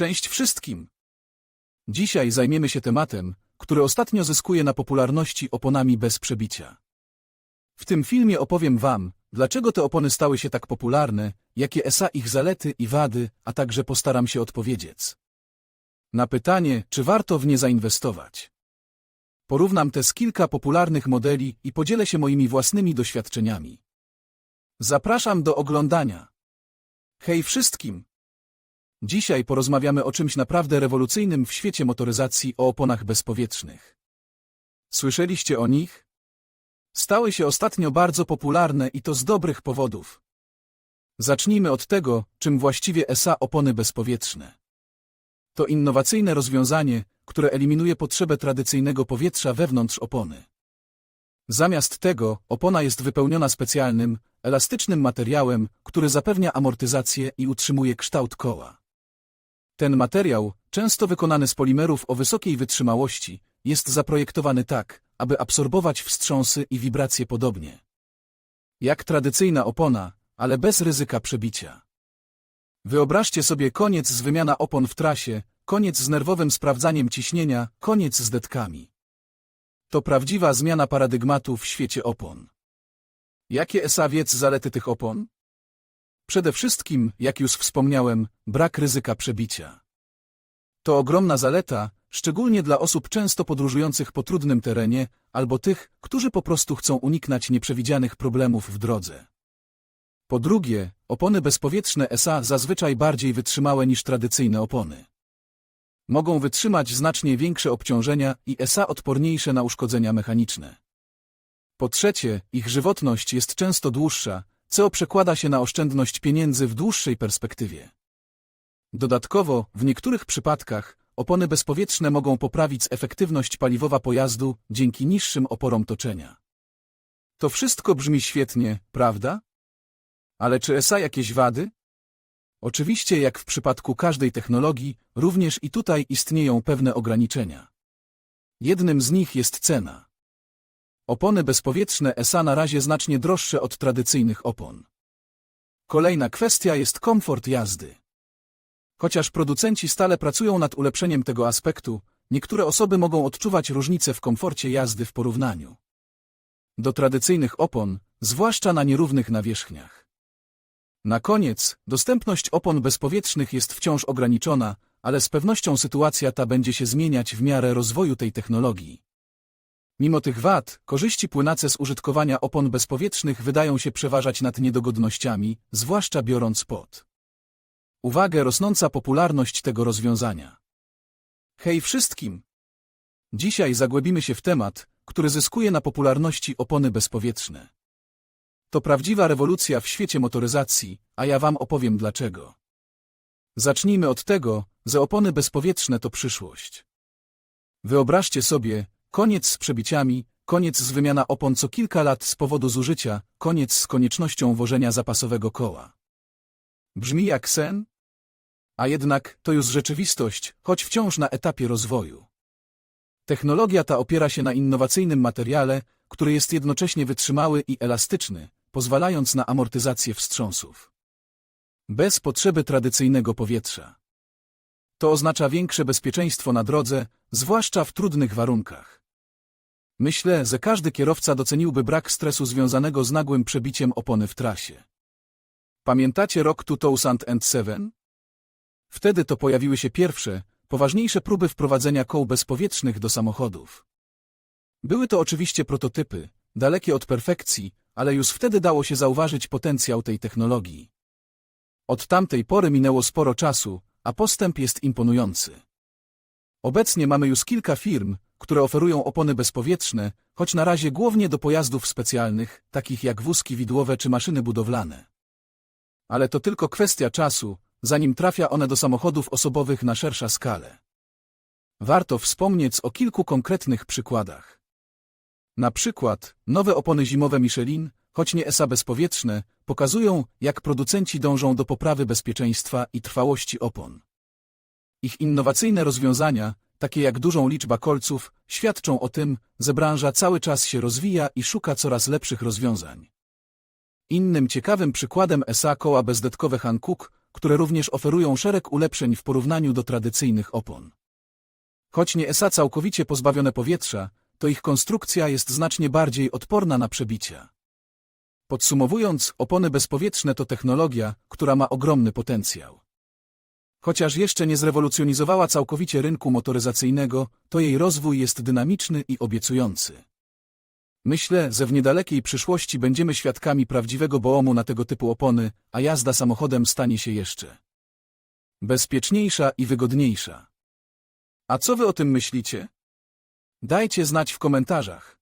Cześć wszystkim! Dzisiaj zajmiemy się tematem, który ostatnio zyskuje na popularności oponami bez przebicia. W tym filmie opowiem Wam, dlaczego te opony stały się tak popularne, jakie ESA ich zalety i wady, a także postaram się odpowiedzieć. Na pytanie, czy warto w nie zainwestować. Porównam te z kilka popularnych modeli i podzielę się moimi własnymi doświadczeniami. Zapraszam do oglądania. Hej wszystkim! Dzisiaj porozmawiamy o czymś naprawdę rewolucyjnym w świecie motoryzacji o oponach bezpowietrznych. Słyszeliście o nich? Stały się ostatnio bardzo popularne i to z dobrych powodów. Zacznijmy od tego, czym właściwie ESA opony bezpowietrzne. To innowacyjne rozwiązanie, które eliminuje potrzebę tradycyjnego powietrza wewnątrz opony. Zamiast tego, opona jest wypełniona specjalnym, elastycznym materiałem, który zapewnia amortyzację i utrzymuje kształt koła. Ten materiał, często wykonany z polimerów o wysokiej wytrzymałości, jest zaprojektowany tak, aby absorbować wstrząsy i wibracje podobnie. Jak tradycyjna opona, ale bez ryzyka przebicia. Wyobraźcie sobie koniec z wymiana opon w trasie, koniec z nerwowym sprawdzaniem ciśnienia, koniec z detkami. To prawdziwa zmiana paradygmatu w świecie opon. Jakie ESA wiedz zalety tych opon? Przede wszystkim, jak już wspomniałem, brak ryzyka przebicia. To ogromna zaleta, szczególnie dla osób często podróżujących po trudnym terenie, albo tych, którzy po prostu chcą uniknąć nieprzewidzianych problemów w drodze. Po drugie, opony bezpowietrzne SA zazwyczaj bardziej wytrzymałe niż tradycyjne opony. Mogą wytrzymać znacznie większe obciążenia i SA odporniejsze na uszkodzenia mechaniczne. Po trzecie, ich żywotność jest często dłuższa, co przekłada się na oszczędność pieniędzy w dłuższej perspektywie. Dodatkowo, w niektórych przypadkach, opony bezpowietrzne mogą poprawić efektywność paliwowa pojazdu dzięki niższym oporom toczenia. To wszystko brzmi świetnie, prawda? Ale czy ESA jakieś wady? Oczywiście, jak w przypadku każdej technologii, również i tutaj istnieją pewne ograniczenia. Jednym z nich jest cena. Opony bezpowietrzne ESA na razie znacznie droższe od tradycyjnych opon. Kolejna kwestia jest komfort jazdy. Chociaż producenci stale pracują nad ulepszeniem tego aspektu, niektóre osoby mogą odczuwać różnice w komforcie jazdy w porównaniu do tradycyjnych opon, zwłaszcza na nierównych nawierzchniach. Na koniec, dostępność opon bezpowietrznych jest wciąż ograniczona, ale z pewnością sytuacja ta będzie się zmieniać w miarę rozwoju tej technologii. Mimo tych wad, korzyści płynace z użytkowania opon bezpowietrznych wydają się przeważać nad niedogodnościami, zwłaszcza biorąc pod uwagę rosnąca popularność tego rozwiązania. Hej wszystkim! Dzisiaj zagłębimy się w temat, który zyskuje na popularności opony bezpowietrzne. To prawdziwa rewolucja w świecie motoryzacji, a ja wam opowiem dlaczego. Zacznijmy od tego, że opony bezpowietrzne to przyszłość. Wyobraźcie sobie, koniec z przebiciami, koniec z wymiana opon co kilka lat z powodu zużycia, koniec z koniecznością wożenia zapasowego koła. Brzmi jak sen? A jednak to już rzeczywistość, choć wciąż na etapie rozwoju. Technologia ta opiera się na innowacyjnym materiale, który jest jednocześnie wytrzymały i elastyczny, pozwalając na amortyzację wstrząsów. Bez potrzeby tradycyjnego powietrza. To oznacza większe bezpieczeństwo na drodze, zwłaszcza w trudnych warunkach. Myślę, że każdy kierowca doceniłby brak stresu związanego z nagłym przebiciem opony w trasie. Pamiętacie rok 2007? Wtedy to pojawiły się pierwsze, poważniejsze próby wprowadzenia koł bezpowietrznych do samochodów. Były to oczywiście prototypy, dalekie od perfekcji, ale już wtedy dało się zauważyć potencjał tej technologii. Od tamtej pory minęło sporo czasu, a postęp jest imponujący. Obecnie mamy już kilka firm, które oferują opony bezpowietrzne, choć na razie głównie do pojazdów specjalnych, takich jak wózki widłowe czy maszyny budowlane. Ale to tylko kwestia czasu, zanim trafia one do samochodów osobowych na szersza skalę. Warto wspomnieć o kilku konkretnych przykładach. Na przykład, nowe opony zimowe Michelin, choć nie ESA bezpowietrzne, pokazują, jak producenci dążą do poprawy bezpieczeństwa i trwałości opon. Ich innowacyjne rozwiązania, takie jak dużą liczba kolców, świadczą o tym, że branża cały czas się rozwija i szuka coraz lepszych rozwiązań. Innym ciekawym przykładem ESA koła bezdetkowe Hankook, które również oferują szereg ulepszeń w porównaniu do tradycyjnych opon. Choć nie ESA całkowicie pozbawione powietrza, to ich konstrukcja jest znacznie bardziej odporna na przebicia. Podsumowując, opony bezpowietrzne to technologia, która ma ogromny potencjał. Chociaż jeszcze nie zrewolucjonizowała całkowicie rynku motoryzacyjnego, to jej rozwój jest dynamiczny i obiecujący. Myślę, że w niedalekiej przyszłości będziemy świadkami prawdziwego boomu na tego typu opony, a jazda samochodem stanie się jeszcze bezpieczniejsza i wygodniejsza. A co wy o tym myślicie? Dajcie znać w komentarzach.